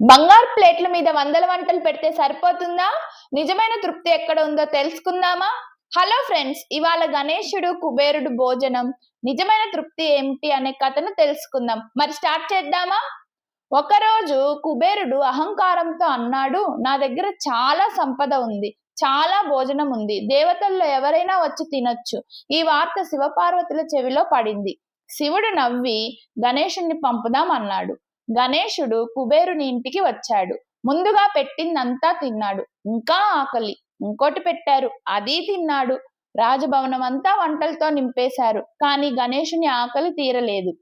బంగారు ప్లేట్ల మీద వందల వంటలు పెడితే సరిపోతుందా? నిజమైన తృప్తి ఎక్కడ ఉందో తెలుసుకుందామా? హలో ఫ్రెండ్స్ ఇవాళ గణేశుడు కుబేరుడు భోజనం. నిజమైన తృప్తి ఏమిటి అనే కథను తెలుసుకుందాం. మరి స్టార్ట్ చేద్దామా? ఒకరోజు కుబేరుడు అహంకారంతో అన్నాడు నా దగ్గర చాలా సంపద ఉంది చాలా భోజనం ఉంది. దేవతల్లో ఎవరైనా వచ్చి తినొచ్చు. ఈ వార్త శివపార్వతుల చెవిలో పడింది. శివుడు నవ్వి గణేశుణ్ణి పంపుదాం అన్నాడు. గణేశుడు కుబేరుని ఇంటికి వచ్చాడు. ముందుగా పెట్టిందంతా తిన్నాడు. ఇంకా ఆకలి. ఇంకోటి పెట్టారు. అది తిన్నాడు. రాజభవనం అంతా వంటలతో నింపేశారు. కానీ గణేషుని ఆకలి తీరలేదు.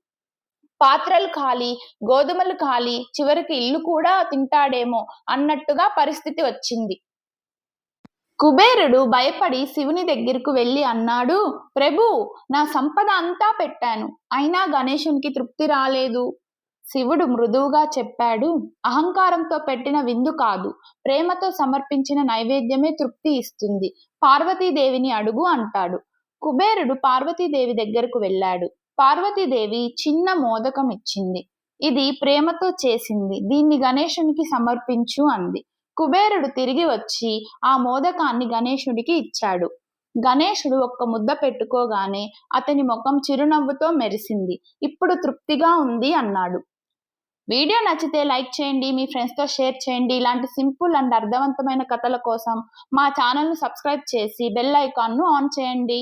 పాత్రలు ఖాళీ గోధుమలు ఖాళీ చివరికి ఇల్లు కూడా తింటాడేమో అన్నట్టుగా పరిస్థితి వచ్చింది. కుబేరుడు భయపడి శివుని దగ్గరకు వెళ్ళి అన్నాడు ప్రభు నా సంపద అంతా పెట్టాను. అయినా గణేశునికి తృప్తి రాలేదు. శివుడు మృదువుగా చెప్పాడు అహంకారంతో పెట్టిన విందు కాదు ప్రేమతో సమర్పించిన నైవేద్యమే తృప్తి ఇస్తుంది పార్వతీదేవిని అడుగు అంటాడు. కుబేరుడు పార్వతీదేవి దగ్గరకు వెళ్ళాడు. పార్వతీదేవి చిన్న మోదకం ఇచ్చింది. ఇది ప్రేమతో చేసింది దీన్ని గణేశునికి సమర్పించు అంది. కుబేరుడు తిరిగి వచ్చి ఆ మోదకాన్ని గణేశుడికి ఇచ్చాడు. గణేశుడు ఒక్క ముద్ద పెట్టుకోగానే అతని ముఖం చిరునవ్వుతో మెరిసింది. ఇప్పుడు తృప్తిగా ఉంది అన్నాడు. వీడియో నచ్చితే లైక్ చేయండి మీ ఫ్రెండ్స్తో షేర్ చేయండి. ఇలాంటి సింపుల్ అండ్ అర్థవంతమైన కథల కోసం మా ఛానల్ను సబ్స్క్రైబ్ చేసి బెల్ ఐకాన్ను ఆన్ చేయండి.